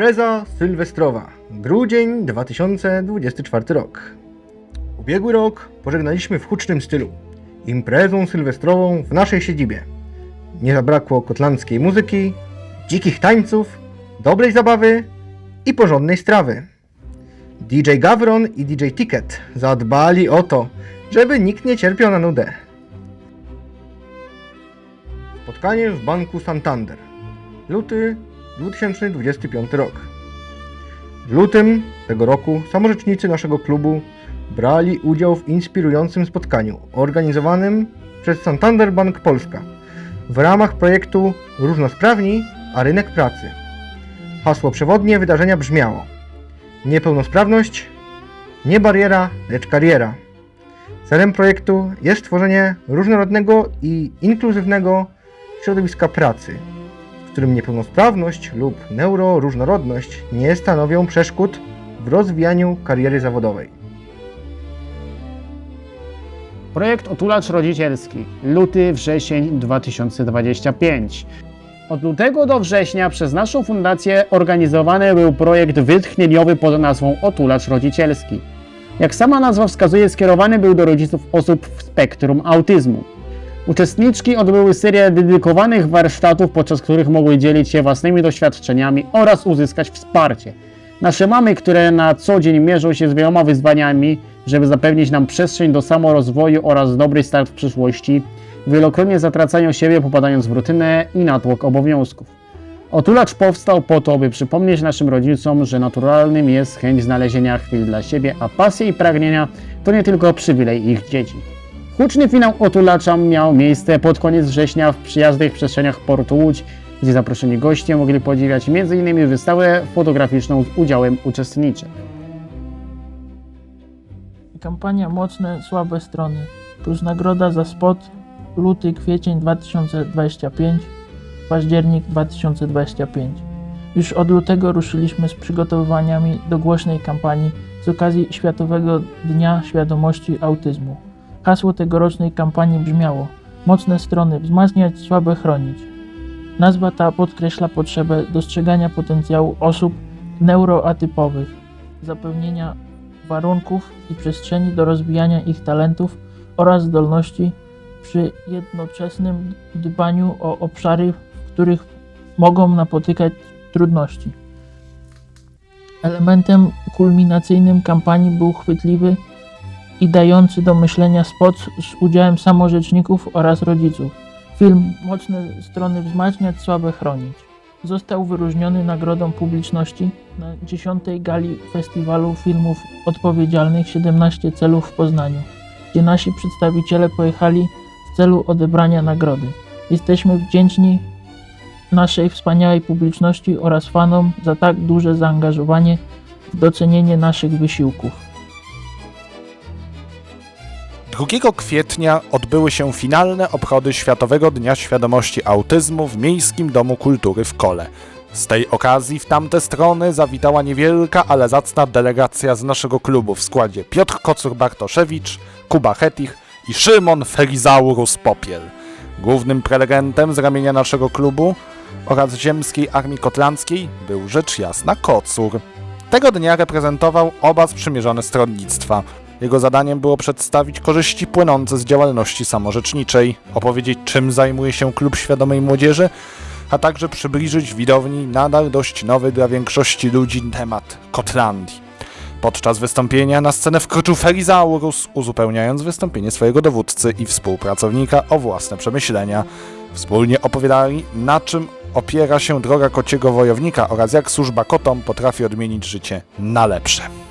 Impreza sylwestrowa. Grudzień 2024 rok. Ubiegły rok pożegnaliśmy w hucznym stylu. Imprezą sylwestrową w naszej siedzibie. Nie zabrakło kotlandzkiej muzyki, dzikich tańców, dobrej zabawy i porządnej strawy. DJ Gawron i DJ Ticket zadbali o to, żeby nikt nie cierpiał na nudę. Spotkanie w Banku Santander. Luty 2025 rok. W lutym tego roku samorzecznicy naszego klubu brali udział w inspirującym spotkaniu organizowanym przez Santander Bank Polska w ramach projektu Różnosprawni, a rynek pracy. Hasło przewodnie wydarzenia brzmiało Niepełnosprawność nie bariera, lecz kariera. Celem projektu jest tworzenie różnorodnego i inkluzywnego środowiska pracy, w którym niepełnosprawność lub neuroróżnorodność nie stanowią przeszkód w rozwijaniu kariery zawodowej. Projekt Otulacz Rodzicielski. Luty, wrzesień 2025. Od lutego do września przez naszą fundację organizowany był projekt wytchnieniowy pod nazwą Otulacz Rodzicielski. Jak sama nazwa wskazuje, skierowany był do rodziców osób w spektrum autyzmu. Uczestniczki odbyły serię dedykowanych warsztatów, podczas których mogły dzielić się własnymi doświadczeniami oraz uzyskać wsparcie. Nasze mamy, które na co dzień mierzą się z wieloma wyzwaniami, żeby zapewnić nam przestrzeń do samorozwoju oraz dobry start w przyszłości, wielokrotnie zatracają siebie, popadając w rutynę i natłok obowiązków. Otulacz powstał po to, by przypomnieć naszym rodzicom, że naturalnym jest chęć znalezienia chwil dla siebie, a pasje i pragnienia to nie tylko przywilej ich dzieci. Huczny finał Otulacza miał miejsce pod koniec września w przyjaznych przestrzeniach portu Łódź, gdzie zaproszeni goście mogli podziwiać m.in. wystawę fotograficzną z udziałem uczestniczek. Kampania Mocne, słabe strony plus nagroda za spot luty, kwiecień 2025, październik 2025. Już od lutego ruszyliśmy z przygotowaniami do głośnej kampanii z okazji Światowego Dnia Świadomości Autyzmu. Hasło tegorocznej kampanii brzmiało Mocne strony wzmacniać, słabe chronić. Nazwa ta podkreśla potrzebę dostrzegania potencjału osób neuroatypowych, zapewnienia warunków i przestrzeni do rozwijania ich talentów oraz zdolności przy jednoczesnym dbaniu o obszary, w których mogą napotykać trudności. Elementem kulminacyjnym kampanii był chwytliwy i dający do myślenia spot z udziałem samorzeczników oraz rodziców. Film Mocne strony wzmacniać, słabe chronić został wyróżniony nagrodą publiczności na 10. gali Festiwalu Filmów Odpowiedzialnych 17 celów w Poznaniu, gdzie nasi przedstawiciele pojechali w celu odebrania nagrody. Jesteśmy wdzięczni naszej wspaniałej publiczności oraz fanom za tak duże zaangażowanie w docenienie naszych wysiłków. 2 kwietnia odbyły się finalne obchody Światowego Dnia Świadomości Autyzmu w Miejskim Domu Kultury w Kole. Z tej okazji w tamte strony zawitała niewielka, ale zacna delegacja z naszego klubu w składzie Piotr Kocur-Bartoszewicz, Kuba Hetich i Szymon Ferizaurus Popiel. Głównym prelegentem z ramienia naszego klubu oraz Ziemskiej Armii Kotlandzkiej był rzecz jasna Kocur. Tego dnia reprezentował oba sprzymierzone stronnictwa. Jego zadaniem było przedstawić korzyści płynące z działalności samorzeczniczej, opowiedzieć czym zajmuje się Klub Świadomej Młodzieży, a także przybliżyć widowni nadal dość nowy dla większości ludzi temat Kotlandii. Podczas wystąpienia na scenę wkroczył Ferizaurus, uzupełniając wystąpienie swojego dowódcy i współpracownika o własne przemyślenia. Wspólnie opowiadali, na czym opiera się droga kociego wojownika oraz jak służba kotom potrafi odmienić życie na lepsze.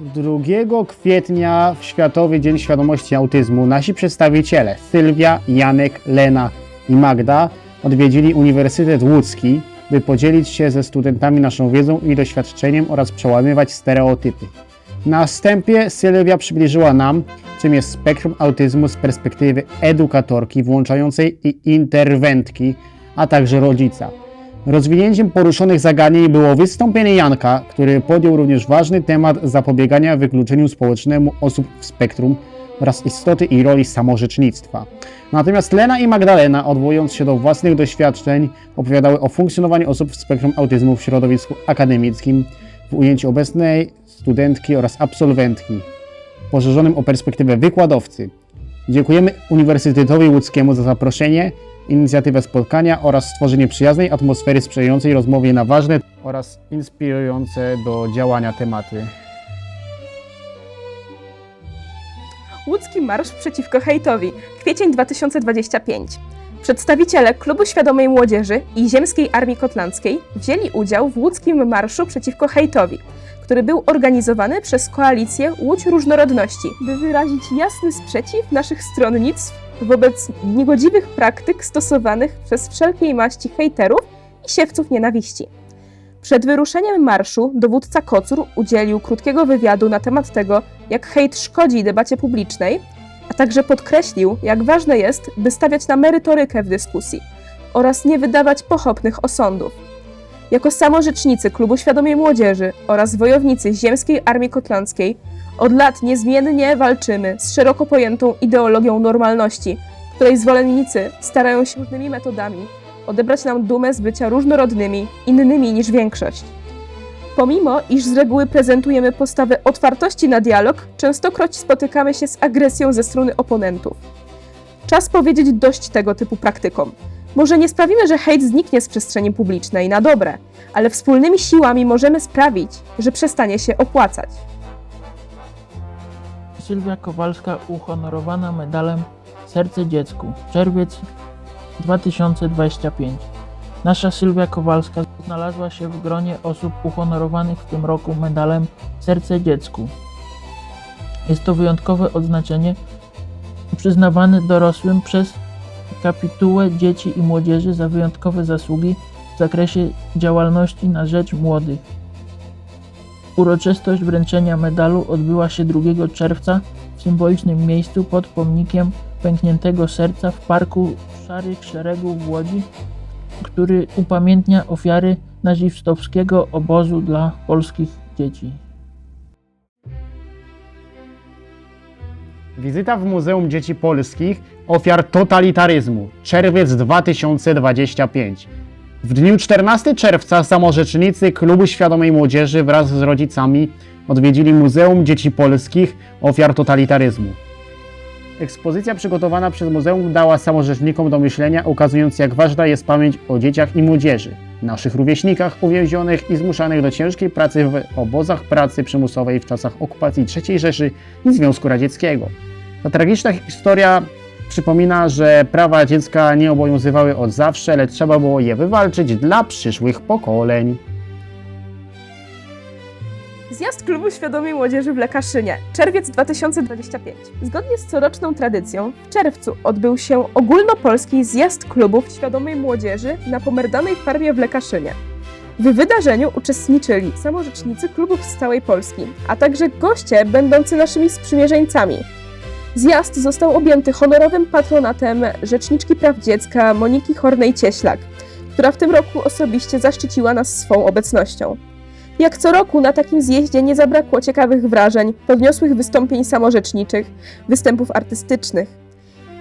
2 kwietnia w Światowy Dzień Świadomości Autyzmu nasi przedstawiciele Sylwia, Janek, Lena i Magda odwiedzili Uniwersytet Łódzki, by podzielić się ze studentami naszą wiedzą i doświadczeniem oraz przełamywać stereotypy. Na wstępie Sylwia przybliżyła nam, czym jest spektrum autyzmu z perspektywy edukatorki włączającej i interwentki, a także rodzica. Rozwinięciem poruszonych zagadnień było wystąpienie Janka, który podjął również ważny temat zapobiegania wykluczeniu społecznemu osób w spektrum oraz istoty i roli samorzecznictwa. Natomiast Lena i Magdalena, odwołując się do własnych doświadczeń, opowiadały o funkcjonowaniu osób w spektrum autyzmu w środowisku akademickim w ujęciu obecnej studentki oraz absolwentki, poszerzonym o perspektywę wykładowcy. Dziękujemy Uniwersytetowi Łódzkiemu za zaproszenie, inicjatywę spotkania oraz stworzenie przyjaznej atmosfery sprzyjającej rozmowie na ważne oraz inspirujące do działania tematy. Łódzki Marsz przeciwko hejtowi, kwiecień 2025. Przedstawiciele Klubu Świadomej Młodzieży i Ziemskiej Armii Kotlandzkiej wzięli udział w łódzkim marszu przeciwko hejtowi, który był organizowany przez koalicję Łódź Różnorodności, by wyrazić jasny sprzeciw naszych stronnictw wobec niegodziwych praktyk stosowanych przez wszelkiej maści hejterów i siewców nienawiści. Przed wyruszeniem marszu dowódca Kocur udzielił krótkiego wywiadu na temat tego, jak hejt szkodzi debacie publicznej, a także podkreślił, jak ważne jest, by stawiać na merytorykę w dyskusji oraz nie wydawać pochopnych osądów. Jako samorzecznicy Klubu Świadomej Młodzieży oraz wojownicy Ziemskiej Armii Kotlandzkiej od lat niezmiennie walczymy z szeroko pojętą ideologią normalności, której zwolennicy starają się różnymi metodami odebrać nam dumę z bycia różnorodnymi, innymi niż większość. Pomimo, iż z reguły prezentujemy postawę otwartości na dialog, częstokroć spotykamy się z agresją ze strony oponentów. Czas powiedzieć dość tego typu praktykom. Może nie sprawimy, że hejt zniknie z przestrzeni publicznej na dobre, ale wspólnymi siłami możemy sprawić, że przestanie się opłacać. Sylwia Kowalska uhonorowana medalem Serce Dziecku. Czerwiec 2025. Nasza Sylwia Kowalska znalazła się w gronie osób uhonorowanych w tym roku medalem Serce Dziecku. Jest to wyjątkowe odznaczenie przyznawane dorosłym przez kapitułę dzieci i młodzieży za wyjątkowe zasługi w zakresie działalności na rzecz młodych. Uroczystość wręczenia medalu odbyła się 2 czerwca w symbolicznym miejscu pod pomnikiem pękniętego serca w parku Szarych Szeregów w Łodzi, który upamiętnia ofiary nazistowskiego obozu dla polskich dzieci. Wizyta w Muzeum Dzieci Polskich Ofiar Totalitaryzmu. Czerwiec 2025. W dniu 14 czerwca samorzecznicy Klubu Świadomej Młodzieży wraz z rodzicami odwiedzili Muzeum Dzieci Polskich Ofiar Totalitaryzmu. Ekspozycja przygotowana przez muzeum dała samorzecznikom do myślenia, ukazując jak ważna jest pamięć o dzieciach i młodzieży, naszych rówieśnikach uwięzionych i zmuszanych do ciężkiej pracy w obozach pracy przymusowej w czasach okupacji III Rzeszy i Związku Radzieckiego. Ta tragiczna historia przypomina, że prawa dziecka nie obowiązywały od zawsze, lecz trzeba było je wywalczyć dla przyszłych pokoleń. Zjazd Klubu Świadomej Młodzieży w Lekaszynie, czerwiec 2025. Zgodnie z coroczną tradycją, w czerwcu odbył się ogólnopolski zjazd klubów Świadomej Młodzieży na pomerdanej farmie w Lekaszynie. W wydarzeniu uczestniczyli samorzecznicy klubów z całej Polski, a także goście będący naszymi sprzymierzeńcami. Zjazd został objęty honorowym patronatem Rzeczniczki Praw Dziecka Moniki Hornej-Cieślak, która w tym roku osobiście zaszczyciła nas swą obecnością. Jak co roku na takim zjeździe nie zabrakło ciekawych wrażeń, podniosłych wystąpień samorzeczniczych, występów artystycznych.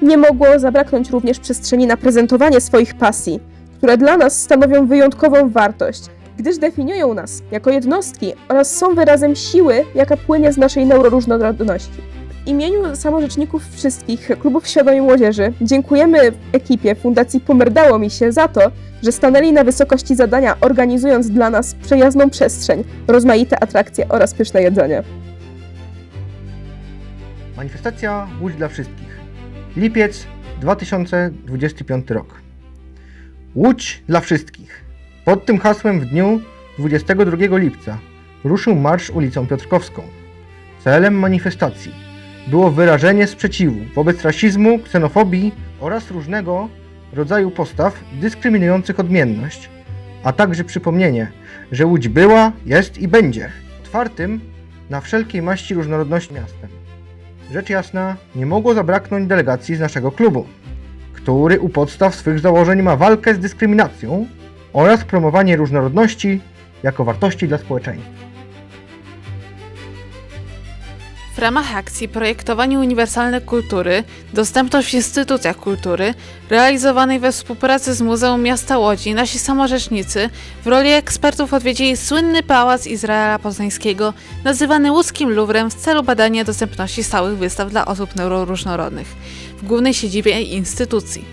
Nie mogło zabraknąć również przestrzeni na prezentowanie swoich pasji, które dla nas stanowią wyjątkową wartość, gdyż definiują nas jako jednostki oraz są wyrazem siły, jaka płynie z naszej neuroróżnorodności. W imieniu samorzeczników wszystkich klubów świadomej młodzieży dziękujemy ekipie Fundacji Pomerdało mi się za to, że stanęli na wysokości zadania, organizując dla nas przyjazną przestrzeń, rozmaite atrakcje oraz pyszne jedzenie. Manifestacja Łódź dla wszystkich. Lipiec 2025 rok. Łódź dla wszystkich. Pod tym hasłem w dniu 22 lipca ruszył marsz ulicą Piotrkowską. Celem manifestacji było wyrażenie sprzeciwu wobec rasizmu, ksenofobii oraz różnego rodzaju postaw dyskryminujących odmienność, a także przypomnienie, że Łódź była, jest i będzie otwartym na wszelkiej maści różnorodności miastem. Rzecz jasna, nie mogło zabraknąć delegacji z naszego klubu, który u podstaw swych założeń ma walkę z dyskryminacją oraz promowanie różnorodności jako wartości dla społeczeństwa. W ramach akcji Projektowanie Uniwersalne Kultury, Dostępność w instytucjach kultury, realizowanej we współpracy z Muzeum Miasta Łodzi, nasi samorzecznicy w roli ekspertów odwiedzili słynny pałac Izraela Poznańskiego, nazywany łódzkim Luwrem w celu badania dostępności stałych wystaw dla osób neuroróżnorodnych w głównej siedzibie instytucji.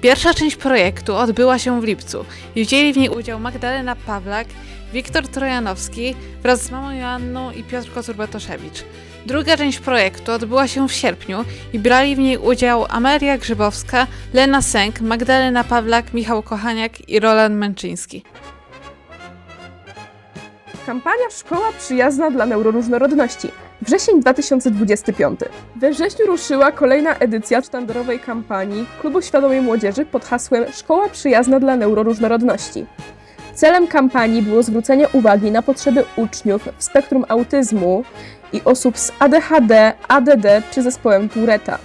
Pierwsza część projektu odbyła się w lipcu i wzięli w niej udział Magdalena Pawlak, Wiktor Trojanowski wraz z mamą Joanną i Piotr Kocur-Bartoszewicz. Druga część projektu odbyła się w sierpniu i brali w niej udział Amelia Grzybowska, Lena Sęk, Magdalena Pawlak, Michał Kochaniak i Roland Męczyński. Kampania Szkoła Przyjazna dla Neuroróżnorodności. Wrzesień 2025. We wrześniu ruszyła kolejna edycja sztandarowej kampanii Klubu Świadomej Młodzieży pod hasłem Szkoła Przyjazna dla Neuroróżnorodności. Celem kampanii było zwrócenie uwagi na potrzeby uczniów w spektrum autyzmu i osób z ADHD, ADD czy zespołem Touretta.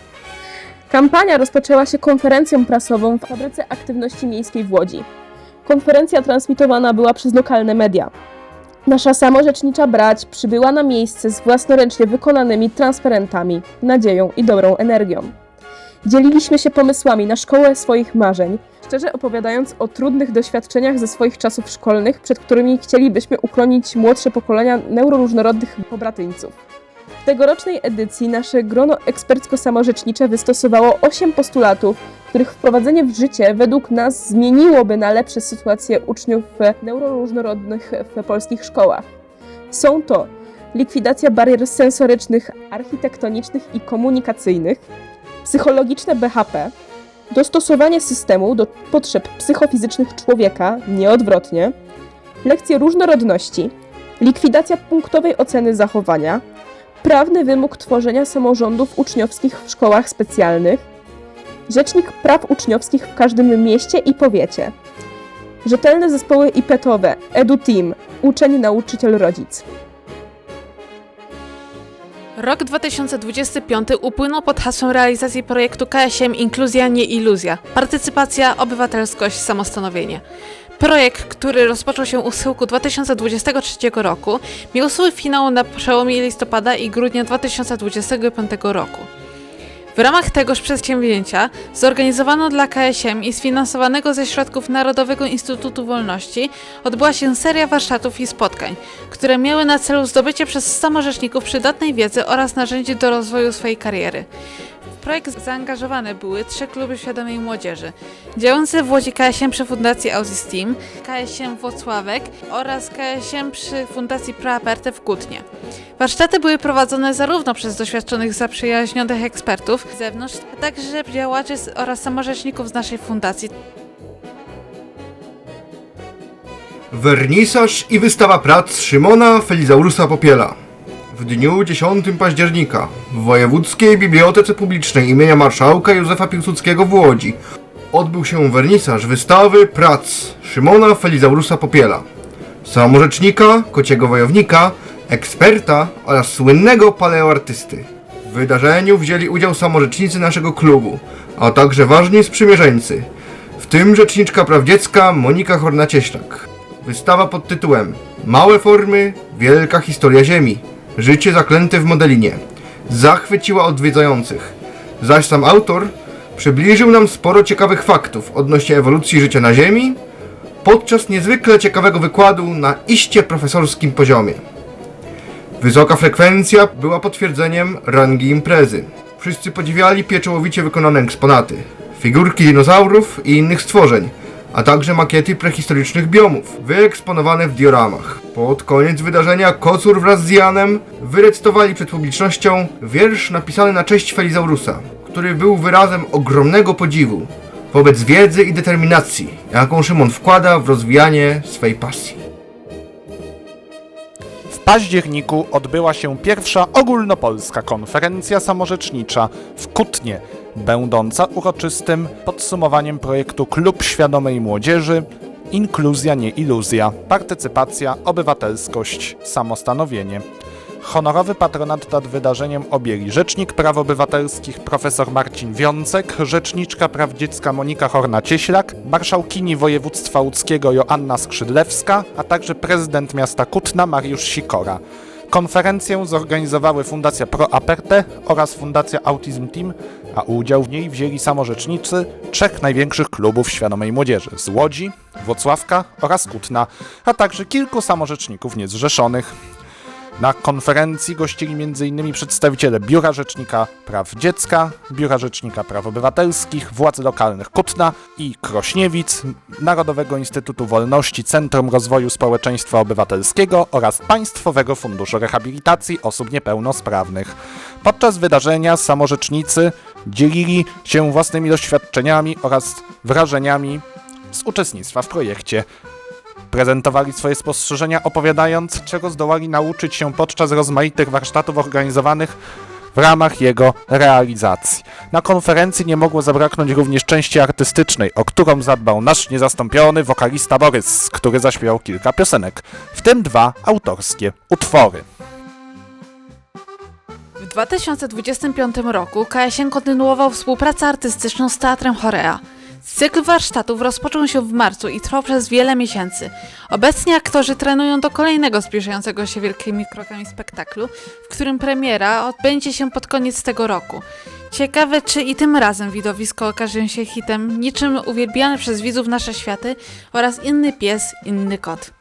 Kampania rozpoczęła się konferencją prasową w Fabryce Aktywności Miejskiej w Łodzi. Konferencja transmitowana była przez lokalne media. Nasza samorzecznicza brać przybyła na miejsce z własnoręcznie wykonanymi transparentami, nadzieją i dobrą energią. Dzieliliśmy się pomysłami na szkołę swoich marzeń, szczerze opowiadając o trudnych doświadczeniach ze swoich czasów szkolnych, przed którymi chcielibyśmy uchronić młodsze pokolenia neuroróżnorodnych pobratyńców. W tegorocznej edycji nasze grono ekspercko-samorzecznicze wystosowało 8 postulatów, których wprowadzenie w życie według nas zmieniłoby na lepsze sytuację uczniów neuroróżnorodnych w polskich szkołach. Są to likwidacja barier sensorycznych, architektonicznych i komunikacyjnych, psychologiczne BHP, dostosowanie systemu do potrzeb psychofizycznych człowieka, nieodwrotnie, lekcje różnorodności, likwidacja punktowej oceny zachowania, prawny wymóg tworzenia samorządów uczniowskich w szkołach specjalnych, Rzecznik Praw Uczniowskich w każdym mieście i powiecie. Rzetelne zespoły IPT-owe, EduTeam, uczeń, nauczyciel, rodzic. Rok 2025 upłynął pod hasłem realizacji projektu KSM Inkluzja, nie iluzja. Partycypacja, obywatelskość, samostanowienie. Projekt, który rozpoczął się u schyłku 2023 roku, miał swój finał na przełomie listopada i grudnia 2025 roku. W ramach tegoż przedsięwzięcia zorganizowano dla KSM i sfinansowanego ze środków Narodowego Instytutu Wolności odbyła się seria warsztatów i spotkań, które miały na celu zdobycie przez samorzeczników przydatnej wiedzy oraz narzędzi do rozwoju swojej kariery. Projekt zaangażowane były trzy kluby świadomej młodzieży, działające w Łodzi KSM przy Fundacji Autistim, KSM Włocławek oraz KSM przy Fundacji Proaperte w Kutnie. Warsztaty były prowadzone zarówno przez doświadczonych, zaprzyjaźnionych ekspertów z zewnątrz, a także działaczy oraz samorzeczników z naszej fundacji. Wernisaż i wystawa prac Szymona Felizaurusa Popiela. W dniu 10 października w Wojewódzkiej Bibliotece Publicznej imienia Marszałka Józefa Piłsudskiego w Łodzi odbył się wernisaż wystawy prac Szymona Felizaurusa Popiela, samorzecznika, kociego wojownika, eksperta oraz słynnego paleoartysty. W wydarzeniu wzięli udział samorzecznicy naszego klubu, a także ważni sprzymierzeńcy, w tym rzeczniczka praw dziecka Monika Horna-Cieślak. Wystawa pod tytułem Małe formy, wielka historia Ziemi. Życie zaklęte w Modelinie. Zachwyciła odwiedzających. Zaś sam autor przybliżył nam sporo ciekawych faktów odnośnie ewolucji życia na Ziemi podczas niezwykle ciekawego wykładu na iście profesorskim poziomie. Wysoka frekwencja była potwierdzeniem rangi imprezy. Wszyscy podziwiali pieczołowicie wykonane eksponaty, figurki dinozaurów i innych stworzeń, a także makiety prehistorycznych biomów, wyeksponowane w dioramach. Pod koniec wydarzenia Kocur wraz z Janem wyrecytowali przed publicznością wiersz napisany na cześć Felizaurusa, który był wyrazem ogromnego podziwu wobec wiedzy i determinacji, jaką Szymon wkłada w rozwijanie swej pasji. W październiku odbyła się pierwsza ogólnopolska konferencja samorzecznicza w Kutnie, będąca uroczystym podsumowaniem projektu Klub Świadomej Młodzieży Inkluzja, nie iluzja, partycypacja, obywatelskość, samostanowienie. Honorowy patronat nad wydarzeniem objęli Rzecznik Praw Obywatelskich profesor Marcin Wiącek, Rzeczniczka Praw Dziecka Monika Horna-Cieślak, Marszałkini Województwa Łódzkiego Joanna Skrzydlewska, a także prezydent miasta Kutna Mariusz Sikora. Konferencję zorganizowały Fundacja Pro Aperte oraz Fundacja Autism Team, a udział w niej wzięli samorzecznicy trzech największych klubów świadomej młodzieży z Łodzi, Włocławka oraz Kutna, a także kilku samorzeczników niezrzeszonych. Na konferencji gościli m.in. przedstawiciele Biura Rzecznika Praw Dziecka, Biura Rzecznika Praw Obywatelskich, władz lokalnych Kutna i Krośniewic, Narodowego Instytutu Wolności Centrum Rozwoju Społeczeństwa Obywatelskiego oraz Państwowego Funduszu Rehabilitacji Osób Niepełnosprawnych. Podczas wydarzenia samorzecznicy dzielili się własnymi doświadczeniami oraz wrażeniami z uczestnictwa w projekcie prezentowali swoje spostrzeżenia, opowiadając, czego zdołali nauczyć się podczas rozmaitych warsztatów organizowanych w ramach jego realizacji. Na konferencji nie mogło zabraknąć również części artystycznej, o którą zadbał nasz niezastąpiony wokalista Borys, który zaśpiewał kilka piosenek, w tym dwa autorskie utwory. W 2025 roku KSN kontynuował współpracę artystyczną z Teatrem Chorea. Cykl warsztatów rozpoczął się w marcu i trwał przez wiele miesięcy. Obecnie aktorzy trenują do kolejnego zbliżającego się wielkimi krokami spektaklu, w którym premiera odbędzie się pod koniec tego roku. Ciekawe, czy i tym razem widowisko okaże się hitem, niczym uwielbiane przez widzów nasze światy oraz inny pies, inny kot.